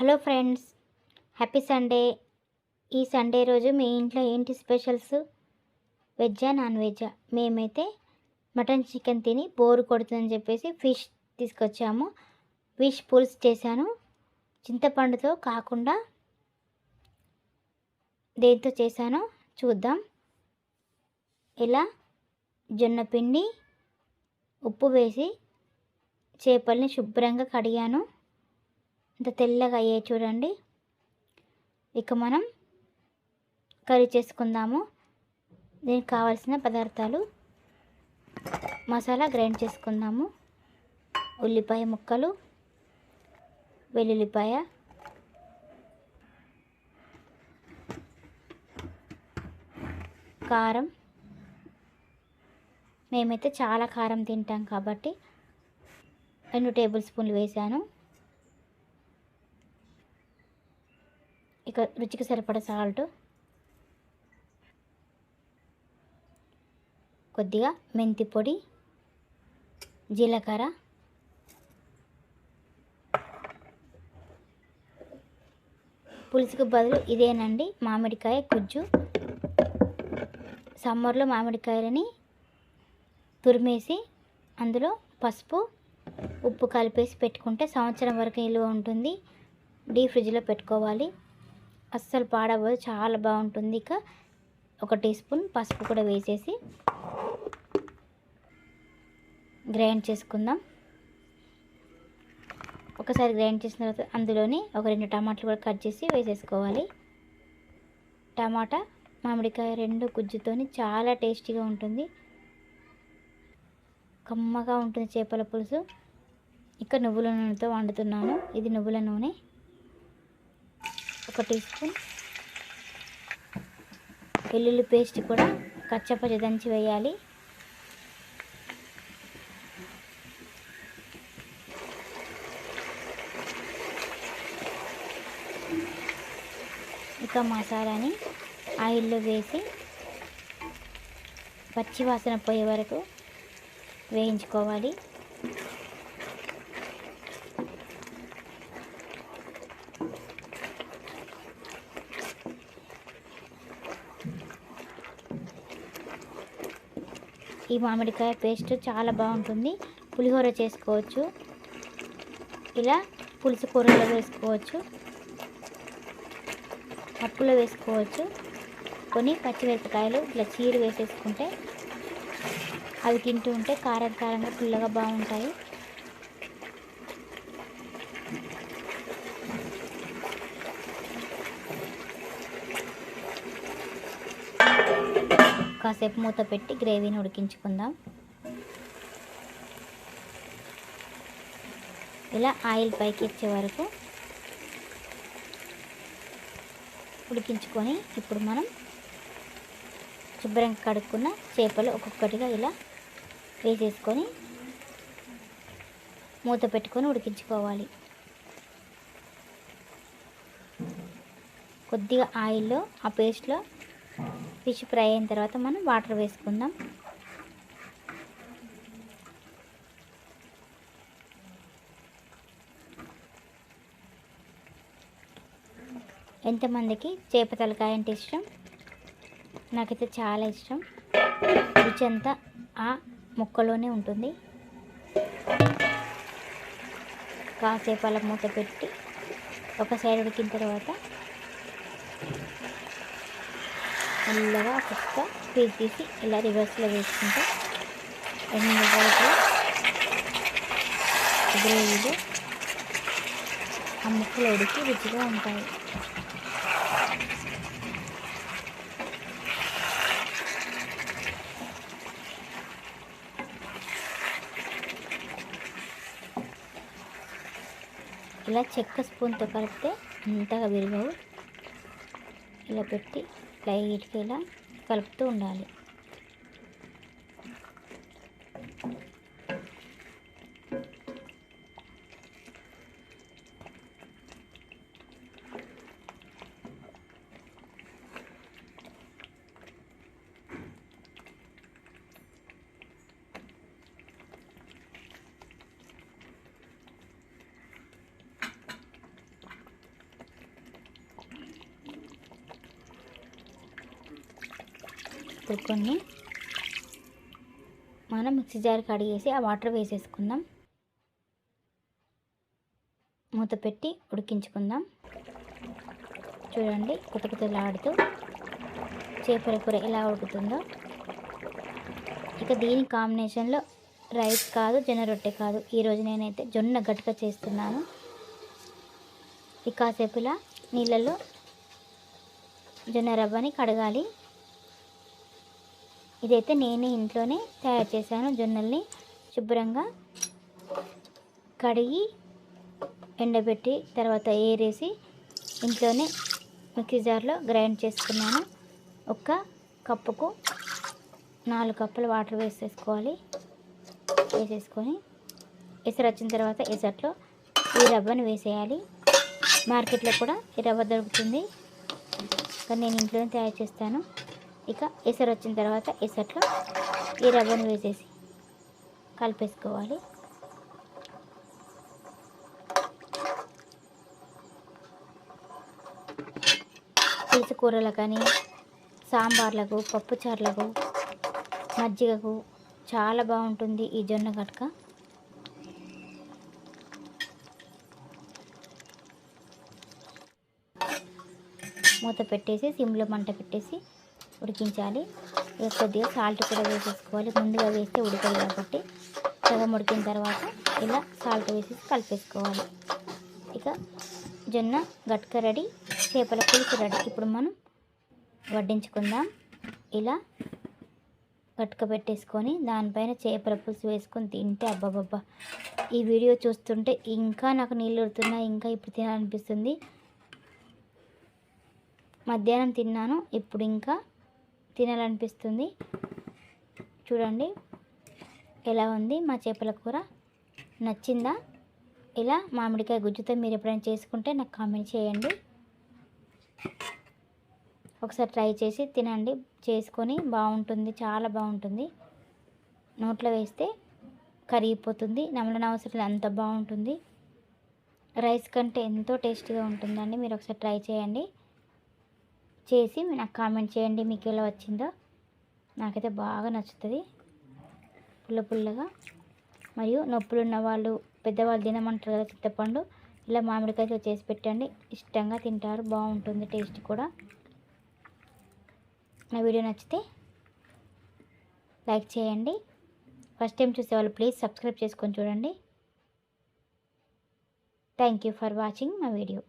Hello friends happy Sunday. ఈ Sunday రోజు మీ ఇంట్లో ఏంటి స్పెషల్స్? వెజ్జా నాన్ వెజ్జా? మేమైతే మటన్ చికెన్ తిని బోరు కొడుతుందని చెప్పేసి ఫిష్ తీసుకొచ్చాము. ఫిష్ పులుసు చేశాను. చింతపండుతో కాకుండా దేంతో చేశానో చూద్దాం. ఇలా జొన్న పిండి ఉప్పు వేసి చేపల్ని శుభ్రంగా కడిగాను. ఇంత తెల్లగా అయ్యాయి చూడండి. ఇక మనం కర్రీ చేసుకుందాము. దీనికి కావాల్సిన పదార్థాలు మసాలా గ్రైండ్ చేసుకుందాము. ఉల్లిపాయ ముక్కలు వెల్లుల్లిపాయ కారం. మేమైతే చాలా కారం తింటాం కాబట్టి రెండు టేబుల్ స్పూన్లు వేసాను. ఇక రుచికి సరిపడ సాల్ట్ కొద్దిగా మెంతి పొడి జీలకర్ర. పులుసుకు బదులు ఇదేనండి మామిడికాయ గుజ్జు. సమ్మర్లో మామిడికాయలని తురిమేసి అందులో పసుపు ఉప్పు కలిపేసి పెట్టుకుంటే సంవత్సరం వరకు నిలువ ఉంటుంది. డీ ఫ్రిడ్జ్లో పెట్టుకోవాలి. అస్సలు పాడవదు చాలా బాగుంటుంది. ఇక ఒక టీ స్పూన్ పసుపు కూడా వేసేసి గ్రైండ్ చేసుకుందాం. ఒకసారి గ్రైండ్ చేసిన తర్వాత అందులోని ఒక రెండు టమాటాలు కూడా కట్ చేసి వేసేసుకోవాలి. టమాటా మామిడికాయ రెండు గుజ్జుతోని చాలా టేస్టీగా ఉంటుంది. కమ్మగా ఉంటుంది చేపల పులుసు. ఇక నువ్వుల నూనెతో వండుతున్నాను. ఇది నువ్వుల నూనె. ఒక టీ స్పూన్. వెల్లుల్లి పేస్ట్ కూడా కచ్చపచ్చ దంచి వేయాలి. ఇక మసాలాని ఆయిల్లో వేసి పచ్చివాసన పోయే వరకు వేయించుకోవాలి. ఈ మామిడికాయ పేస్ట్ చాలా బాగుంటుంది. పులిహోర చేసుకోవచ్చు. ఇలా పులుసు కూరలో వేసుకోవచ్చు. పప్పులో వేసుకోవచ్చు. కొన్ని పచ్చిమిరపకాయలు ఇట్లా చీరు వేసేసుకుంటే అవి తింటూ ఉంటే కారం కారంగా పుల్లగా బాగుంటాయి. కాసేపు మూత పెట్టి గ్రేవీని ఉడికించుకుందాం. ఇలా ఆయిల్ పైకి ఇచ్చే వరకు ఉడికించుకొని ఇప్పుడు మనం శుభ్రంగా కడుక్కున్న చేపలు ఒక్కొక్కటిగా ఇలా వేసేసుకొని మూత పెట్టుకొని ఉడికించుకోవాలి. కొద్దిగా ఆయిల్లో ఆ పేస్ట్లో ఫిష్ ఫ్రై అయిన తర్వాత మనం వాటర్ వేసుకుందాం. ఎంతమందికి చేప తలకాయ అంటే ఇష్టం? నాకైతే చాలా ఇష్టం. రుచి అంతా ఆ ముక్కలోనే ఉంటుంది. కాసేపు అలా మూత పెట్టి ఒక సైడ్ ఉడికిన తర్వాత మెల్లగా ఒక్కొక్క పీస్ తీసి ఇలా రివర్స్లో వేసుకుంటే రెండు వరకు గ్రేవీలో ఆ ముక్కలు ఉడికి రుచిగా ఉంటాయి. ఇలా చెక్క స్పూన్తో కలిపితే అంతగా విరగవు. ఇలా పెట్టి లైట్గా ఇలా కలుపుతూ ఉండాలి. ఇప్పుడు కొన్ని మనం మిక్సీ జార్ కడిగేసి ఆ వాటర్ వేసేసుకుందాం. మూత పెట్టి ఉడికించుకుందాం. చూడండి కొత్త కొత్తలాడుతూ చేపల కూర ఎలా ఉడుకుతుందో. ఇక దీని కాంబినేషన్లో రైస్ కాదు జొన్న రొట్టె కాదు. ఈరోజు నేనైతే జొన్న గట్క చేస్తున్నాను. ఇక కాసేపులా నీళ్ళలో జొన్న రవ్వని కడగాలి. ఇదైతే నేనే ఇంట్లోనే తయారు చేశాను. జొన్నల్ని శుభ్రంగా కడిగి ఎండబెట్టి తర్వాత ఏరేసి ఇంట్లోనే మిక్సీ జార్లో గ్రైండ్ చేసుకున్నాను. ఒక కప్పుకు నాలుగు కప్పులు వాటర్ వేసేసుకోవాలి. వేసేసుకొని ఎసరు వచ్చిన తర్వాత ఎసట్లో ఈ రవ్వను వేసేయాలి. మార్కెట్లో కూడా ఈ రవ్వ దొరుకుతుంది. కానీ నేను ఇంట్లోనే తయారు చేస్తాను. ఇక ఎసరు వచ్చిన తర్వాత ఎసట్లో ఈ రవ్వను వేసేసి కలిపేసుకోవాలి. పులుసు కూరలకు కానీ సాంబార్లకు పప్పుచారులకు మజ్జిగకు చాలా బాగుంటుంది ఈ జొన్న గట్క. మూత పెట్టేసి సిమ్లో మంట పెట్టేసి ఉడికించాలి. ఇక కొద్దిగా సాల్ట్ కూడా వేసేసుకోవాలి. ముందుగా వేస్తే ఉడకదు కాబట్టి సగం ఉడికిన తర్వాత ఇలా సాల్ట్ వేసేసి కలిపేసుకోవాలి. ఇక జొన్న గట్క రెడీ చేపల పులుసు రెడీ. ఇప్పుడు మనం వడ్డించుకుందాం. ఇలా గట్క పెట్టేసుకొని దానిపైన చేపల పులుసు వేసుకొని తింటే అబ్బాబబ్బా ఈ వీడియో చూస్తుంటే ఇంకా నాకు నీళ్ళు ఉడుతున్నాయి ఇంకా ఇప్పుడు తినాలనిపిస్తుంది. మధ్యాహ్నం తిన్నాను ఇప్పుడు ఇంకా తినాలనిపిస్తుంది. చూడండి ఎలా ఉంది మా చేపల కూర? నచ్చిందా? ఇలా మామిడికాయ గుజ్జుతో మీరు ఎప్పుడైనా చేసుకుంటే నాకు కామెంట్ చేయండి. ఒకసారి ట్రై చేసి తినండి. చేసుకొని బాగుంటుంది చాలా బాగుంటుంది. నోట్లో వేస్తే కరిగిపోతుంది. నమలన అవసరం అంత బాగుంటుంది. రైస్ కంటే ఎంతో టేస్టీగా ఉంటుందండి. మీరు ఒకసారి ట్రై చేయండి. చేసి నాకు కామెంట్ చేయండి మీకు ఎలా వచ్చిందో. నాకైతే బాగా నచ్చుతుంది. పుల్ల పుల్లగా. మరియు నొప్పులు ఉన్న వాళ్ళు పెద్దవాళ్ళు తినమంటారు కదా చింతపండు ఇలా మామిడికాయతో చేసి పెట్టండి. ఇష్టంగా తింటారు బాగుంటుంది టేస్ట్ కూడా. నా వీడియో నచ్చితే లైక్ చేయండి. ఫస్ట్ టైం చూసేవాళ్ళు ప్లీజ్ సబ్స్క్రైబ్ చేసుకొని చూడండి. థ్యాంక్ యూ ఫర్ వాచింగ్ మా వీడియో